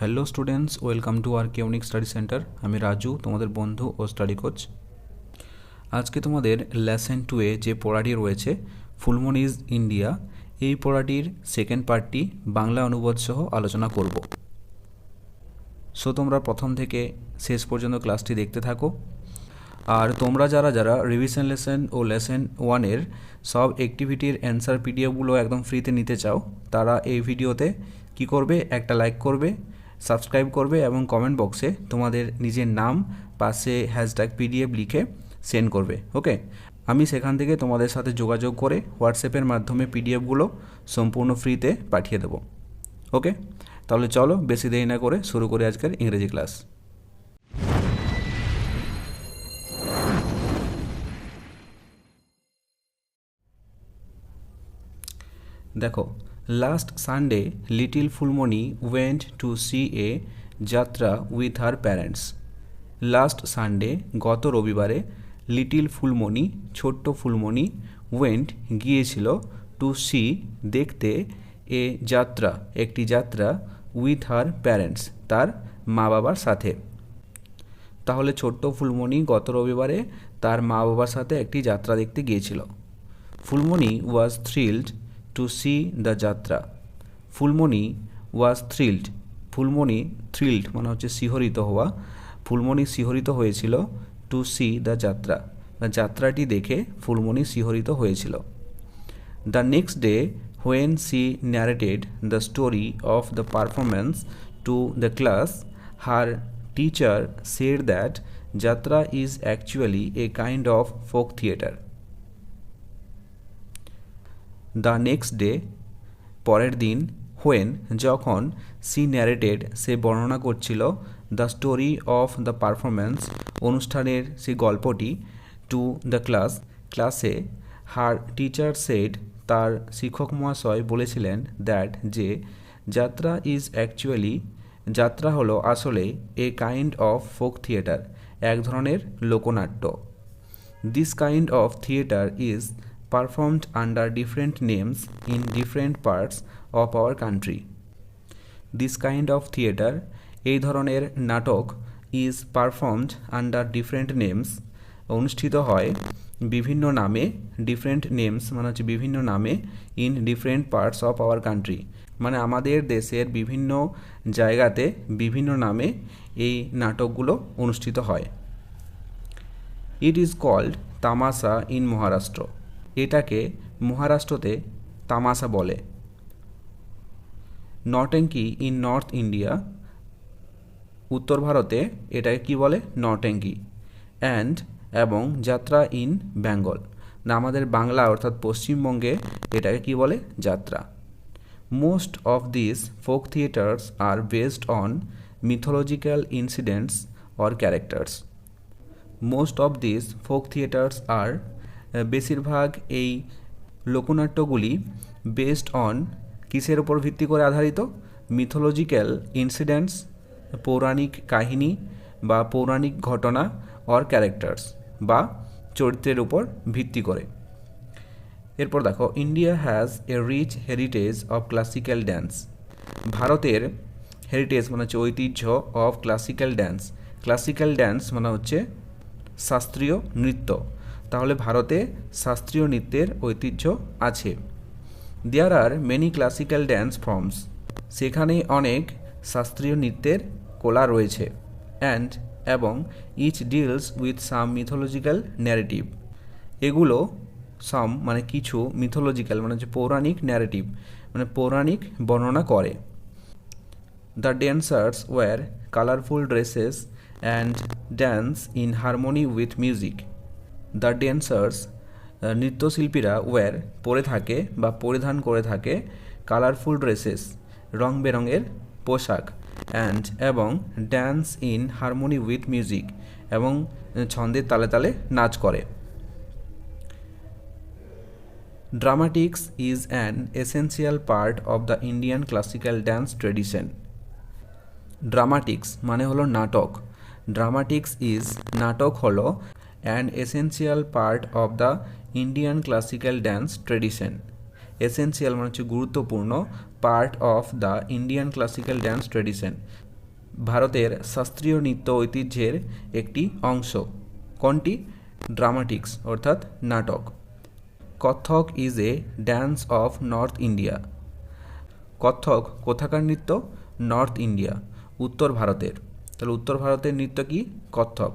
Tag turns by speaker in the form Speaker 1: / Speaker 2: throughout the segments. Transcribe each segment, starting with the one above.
Speaker 1: Hello students welcome to R unique study centre আমি রাজু, তোমাদের বন্ধু ও স্টাডি কোচ আজকে তোমাদের লেসন টুয়ে যে পড়াটি রয়েছে ফুলমনিজ ইন্ডিয়া এই পড়াটির সেকেন্ড পার্টটি বাংলা অনুবাদ সহ আলোচনা করব। সো তোমরা প্রথম থেকে শেষ পর্যন্ত ক্লাসটি দেখতে থাকো। আর তোমরা যারা যারা রিভিশন লেসন ও লেসন ওয়ানের সব অ্যাক্টিভিটির অ্যান্সার পিডিএফগুলো একদম ফ্রিতে নিতে চাও, তারা এই ভিডিওতে কি করবে? একটা লাইক করবে। সাবস্ক্রাইব করবে এবং কমেন্ট বক্সে তোমাদের নিজের নাম, পাশে হ্যাশট্যাগ পিডিএফ লিখে সেন্ড করবে ওকে আমি সেখান থেকে তোমাদের সাথে যোগাযোগ করে হোয়াটসঅ্যাপের মাধ্যমে পিডিএফগুলো সম্পূর্ণ ফ্রিতে পাঠিয়ে দেবো ওকে তাহলে চলো বেশি দেরি না করে শুরু করে আজকের ইংরেজি ক্লাস দেখো last Sunday little Phulmoni went to see a jatra with her parents last Sunday গত রবিবারে লিটিল ফুলমণি ছোট্ট ফুলমণি ওয়েন্ট গিয়েছিল টু সি দেখতে এ যাত্রা একটি যাত্রা উইথ হার প্যারেন্টস তার মা বাবার সাথে। তাহলে ছোট্ট ফুলমণি গত রবিবারে তার মা বাবার সাথে একটি যাত্রা দেখতে গিয়েছিল। Phulmoni was thrilled to see the jatra. Phulmoni was thrilled Phulmoni thrilled মানে হচ্ছে শিহরিত হওয়া। ফুলমণি শিহরিত হয়েছিল টু সি দ্য যাত্রা। যাত্রাটি দেখে ফুলমণি শিহরিত হয়েছিল। The next day when she narrated the story of the performance to the class her teacher said that jatra is actually a kind of folk theatre the next day পরের দিন when যখন she narrated সে বর্ণনা করছিল the story of the performance অনুষ্ঠানের সেই গল্পটি two the class ক্লাসে হার টিচার সেড তার শিক্ষক মহাশয় বলেছিলেন দ্যাট যে, যাত্রা ইজ অ্যাকচুয়ালি যাত্রা হলো আসলে a kind of folk theatre এক ধরনের লোকনাট্য। This kind of theatre is performed under different names in different parts of our country. This kind of theatre এই ধরনের নাটক is performed under different names অনুষ্ঠিত হয় বিভিন্ন নামে ডিফারেন্ট নেমস মানে হচ্ছে বিভিন্ন নামে in different parts of our country মানে আমাদের দেশের বিভিন্ন জায়গাতে বিভিন্ন নামে এই নাটকগুলো অনুষ্ঠিত হয়। It is called tamasha in Maharashtra এটাকে মহারাষ্ট্রতে তামাশা বলে। নটেঙ্কি ইন নর্থ ইন্ডিয়া, উত্তর ভারতে এটাকে কি বলে? নটেঙ্কি। অ্যান্ড এবং যাত্রা ইন বেঙ্গল। না, আমাদের বাংলা অর্থাৎ পশ্চিমবঙ্গে এটাকে কি বলে? যাত্রা। Most of this folk theatres are based on mythological incidents or characters. Most of this folk theatres are বেশিরভাগ এই লোকনাট্যগুলি বেসড অন কিসের ওপর ভিত্তি করে আধারিত? মিথোলজিক্যাল ইনসিডেন্টস পৌরাণিক কাহিনী বা পৌরাণিক ঘটনা অর ক্যারেক্টার্স বা চরিত্রের উপর ভিত্তি করে। এরপর দেখো India has a rich heritage of classical dance ভারতের হেরিটেজ মানে হচ্ছে ঐতিহ্য of classical dance classical dance মানে হচ্ছে শাস্ত্রীয় নৃত্য। তাহলে ভারতে শাস্ত্রীয় নৃত্যের ঐতিহ্য আছে। There are many classical dance forms সেখানে অনেক শাস্ত্রীয় নৃত্যের কলা রয়েছে। অ্যান্ড এবং each deals with some mythological narrative এগুলো সাম মানে কিছু মিথোলজিক্যাল মানে হচ্ছে পৌরাণিক ন্যারেটিভ মানে পৌরাণিক বর্ণনা করে। The dancers wear colourful dresses and dance in harmony with music the dancers নৃত্যশিল্পীরা wear, পরে থাকে বা পরিধান করে থাকে কালারফুল ড্রেসেস রং বেরঙের পোশাক, অ্যান্ড এবং dance in harmony with music এবং ছন্দের তালে তালে নাচ করে। Dramatics is an essential part of the Indian classical dance tradition dramatics মানে হলো নাটক। ড্রামাটিক্স ইজ, নাটক হলো an essential part of the Indian classical dance tradition essential মানে হচ্ছে গুরুত্বপূর্ণ part of the Indian classical dance tradition ভারতের শাস্ত্রীয় নৃত্য ঐতিহ্যের একটি অংশ। কোনটি? ড্রামাটিক্স অর্থাৎ নাটক। Kathak is a dance of north India Kathak কোথাকার নৃত্য? নর্থ ইন্ডিয়া উত্তর ভারতের। তাহলে উত্তর ভারতের নৃত্য কি? Kathak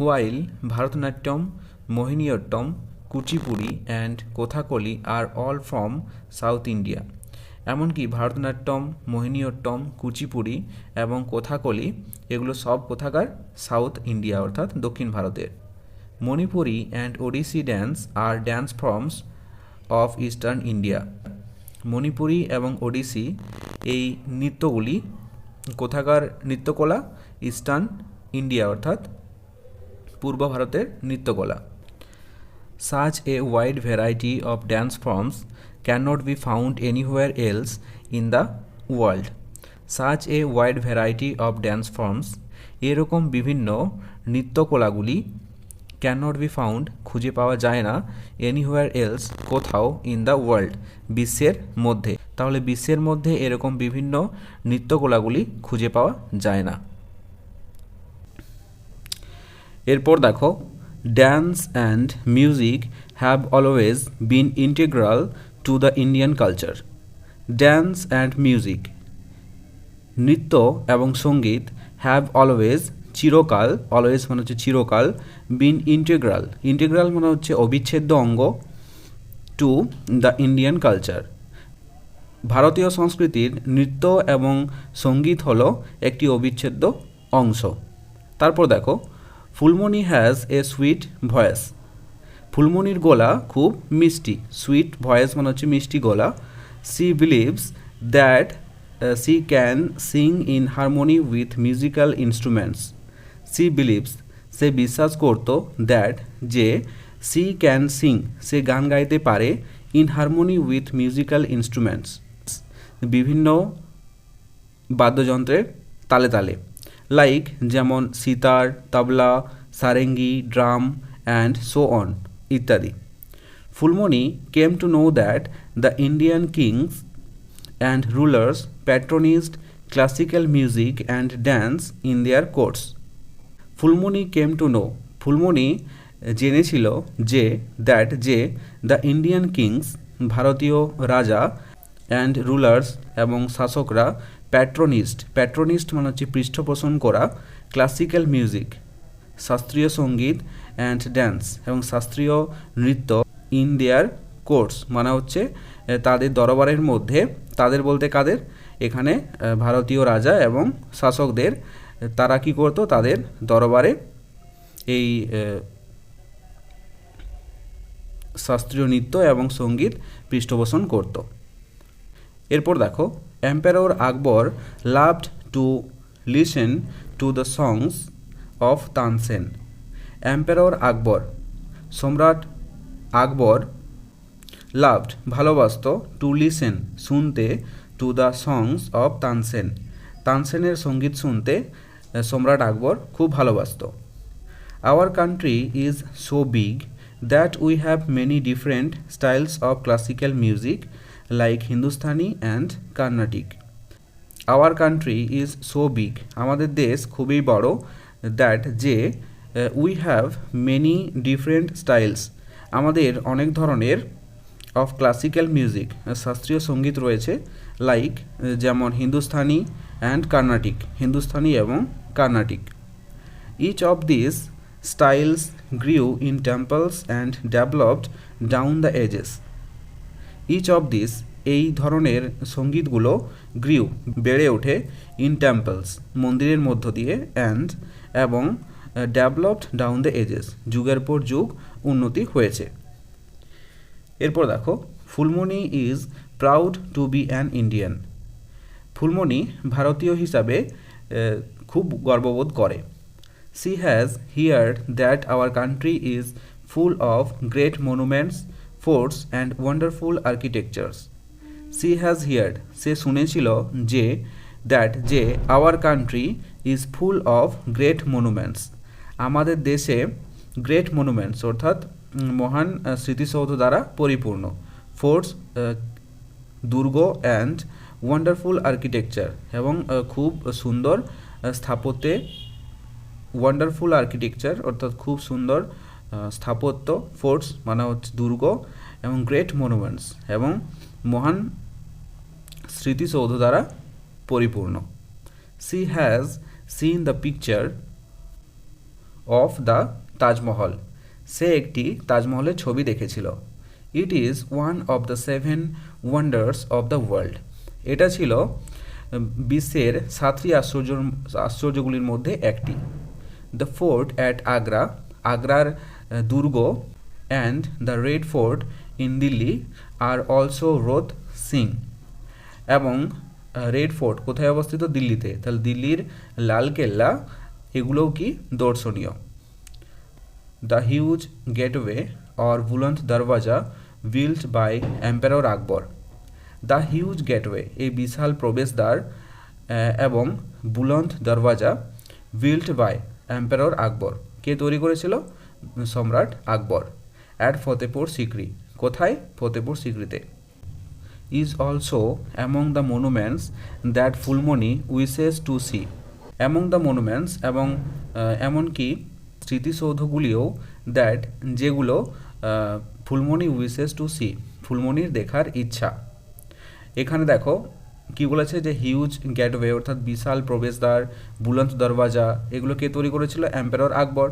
Speaker 1: while, Bharatanatyam, Mohiniyattam, Kuchipudi and Kathakali are all from south India এমনকি ভারতনাট্যম, মোহিনীয়ট্টম, কুচিপুড়ি এবং কোথাকলি এগুলো সব কোথাকার? সাউথ ইন্ডিয়া অর্থাৎ দক্ষিণ ভারতের। Manipuri and Odissi dance are dance forms of eastern India Manipuri এবং ওডিসি এই নৃত্যগুলি কোথাকার নৃত্যকলা? ইস্টার্ন ইন্ডিয়া অর্থাৎ পূর্ব ভারতের নৃত্যকলা। Such a wide variety of dance forms cannot be found anywhere else in the world Such a wide variety of dance forms এরকম বিভিন্ন নৃত্যকলাগুলি cannot B found খুঁজে পাওয়া যায় না এনিহোয়ার এলস কোথাও ইন দ্য ওয়ার্ল্ড বিশ্বের মধ্যে। তাহলে বিশ্বের মধ্যে এরকম বিভিন্ন নৃত্যকলাগুলি খুঁজে পাওয়া যায় না। এরপর দেখো dance and music have always been integral to the Indian culture dance and music নৃত্য এবং সংগীত হ্যাভ অলওয়েজ চিরকাল অলওয়েজ মানে হচ্ছে চিরকাল বিন ইন্টিগ্রাল ইন্টিগ্রাল মানে হচ্ছে অবিচ্ছেদ্য অঙ্গ টু দ্য ইন্ডিয়ান কালচার ভারতীয় সংস্কৃতির নৃত্য এবং সংগীত হলো একটি অবিচ্ছেদ্য অংশ। তারপর দেখো Phulmoni has a sweet voice ফুলমণির গলা খুব মিষ্টি। সুইট ভয়েস মানে হচ্ছে মিষ্টি গলা। She believes that she can sing in harmony with musical instruments she believes সে বিশ্বাস করত দ্যাট যে সি ক্যান সিং সে গান গাইতে পারে in harmony with musical instruments বিভিন্ন বাদ্যযন্ত্রের তালে তালে। লাইক যেমন sitar tabla sarangi drum and so on ইত্যাদি। Phulmoni came to know that the Indian kings and rulers patronised classical music and dance in their courts Phulmoni came to know Phulmoni জেনেছিল যে that যে the Indian Kings ভারতীয় রাজা and rulers এবং শাসকরা প্যাট্রোনিস্ট প্যাট্রোনিস্ট মানে হচ্ছে পৃষ্ঠপোষণ করা ক্লাসিক্যাল মিউজিক শাস্ত্রীয় সংগীত অ্যান্ড ড্যান্স এবং শাস্ত্রীয় নৃত্য ইন দেয়ার কোর্স মানে হচ্ছে তাদের দরবারের মধ্যে, তাদের বলতে কাদের? এখানে ভারতীয় রাজা এবং শাসকদের তারা কি করতো? তাদের দরবারে এই শাস্ত্রীয় নৃত্য এবং সংগীত পৃষ্ঠপোষণ করত। এরপর দেখো empire Akbar loved to listen to the songs of Tansen empire Akbar সম্রাট আকবর লাভড ভালোবাসত টু লিসেন শুনতে to the songs of Tansen তানসেনের সংগীত শুনতে সম্রাট আকবর খুব ভালোবাসত। Our country is so big that we have many different styles of classical music like Hindustani and Carnatic our country is so big আমাদের দেশ খুবই বড় দ্যাট যে we have many different styles আমাদের অনেক ধরনের অফ ক্লাসিক্যাল মিউজিক শাস্ত্রীয় সংগীত রয়েছে লাইক যেমন হিন্দুস্তানি অ্যান্ড কার্নাটিক হিন্দুস্তানি এবং Carnatic each of this styles grew in temples and developed down the ages each of this এই ধরনের সঙ্গীতগুলো গ্রিউ বেড়ে ওঠে ইন টেম্পলস মন্দিরের মধ্য দিয়ে অ্যান্ড এবং ডেভেলপড ডাউন দ্য এজেস যুগের পর যুগ উন্নতি হয়েছে। এরপর দেখো, Phulmoni is proud to be an Indian Phulmoni ভারতীয় হিসাবে খুব গর্ববোধ করে। She has heard that our country is full of great monuments forts and wonderful architectures she has heard সে শুনেছিল যে দ্যাট যে our country is full of great monuments আমাদের দেশে গ্রেট মনুমেন্টস অর্থাৎ মহান স্মৃতিসৌধ দ্বারা পরিপূর্ণ। ফোর্টস দুর্গ অ্যান্ড ওয়ান্ডারফুল আর্কিটেকচার এবং খুব সুন্দর স্থাপত্যে ওয়ান্ডারফুল আর্কিটেকচার অর্থাৎ খুব সুন্দর স্থাপত্য ফোর্টস মানে হচ্ছে দুর্গ এবং গ্রেট মনুমেন্টস এবং মহান স্মৃতিসৌধ দ্বারা পরিপূর্ণ। She has seen the picture of the Taj Mahal সে একটি তাজমহলের ছবি দেখেছিল। It is one of the seven wonders of the world এটা ছিল বিশ্বের সাতটি আশ্চর্য, আশ্চর্যগুলির মধ্যে একটি। দ্য ফোর্ট অ্যাট আগ্রা আগ্রার দুর্গ and the red fort in Delhi are also রোদ সিং এবং রেড ফোর্ট কোথায় অবস্থিত? দিল্লিতে। তাহলে দিল্লির লাল কেল্লা এগুলোও কি দর্শনীয়? The huge gateway or Buland Darwaza built by empire Akbar the huge gateway এই বিশাল প্রবেশদ্বার আহ, এবং Buland Darwaza built by empire Akbar কে তৈরি করেছিল? সম্রাট আকবর অ্যাট ফতেপুর সিকরি। কোথায়? Fatehpur সিকরিতে। Is also among the monuments that Phulmoni wishes to see among the monuments এবং এমনকি স্মৃতিসৌধগুলিও দ্যাট যেগুলো ah, Phulmoni wishes to see ফুলমণির দেখার ইচ্ছা। এখানে দেখো কি বলেছে যে হিউজ গেটওয়ে অর্থাৎ বিশাল প্রবেশদ্বার বুলন্দ দরওয়াজা এগুলো কে তৈরি করেছিল এম্পায়ার আকবর।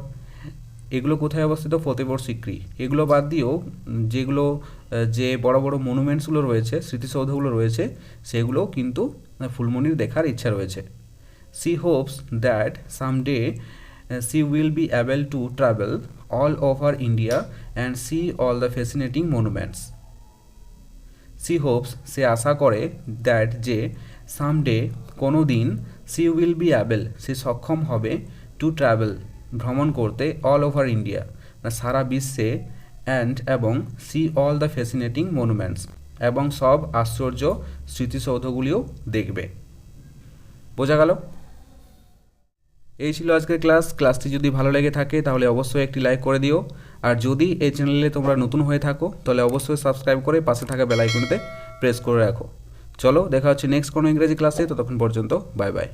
Speaker 1: এগুলো কোথায় অবস্থিত? ফতেপুর সিক্রি। এগুলো বাদ দিয়েও যেগুলো যে বড় বড় মনুমেন্টসগুলো রয়েছে স্মৃতিসৌধগুলো রয়েছে সেগুলো কিন্তু আহ, ফুলমণির দেখার ইচ্ছা রয়েছে। She hopes that someday she will be able to travel all over India and see all the fascinating monuments she hopes সে আশা করে দ্যাট যে সামডে কোনো দিন সি উইল বি অ্যাবেল সে সক্ষম হবে টু ট্রাভেল ভ্রমণ করতে অল ওভার ইন্ডিয়া সারা বিশ্বে অ্যান্ড এবং see all the fascinating monuments এবং সব আশ্চর্য স্মৃতিসৌধগুলিও দেখবে। বোঝা গেল? এই ছিল আজকের ক্লাস। ক্লাসটি যদি ভালো লেগে থাকে, তাহলে অবশ্যই একটি লাইক করে দিও। আর যদি এই চ্যানেলে তোমরা নতুন হয়ে থাকো, তাহলে অবশ্যই সাবস্ক্রাইব করে পাশে থাকা বেল আইকনটিতে প্রেস করে রাখো। চলো, দেখা হচ্ছে নেক্সট কোনো ইংরেজি ক্লাসে ততক্ষণ পর্যন্ত বাই বাই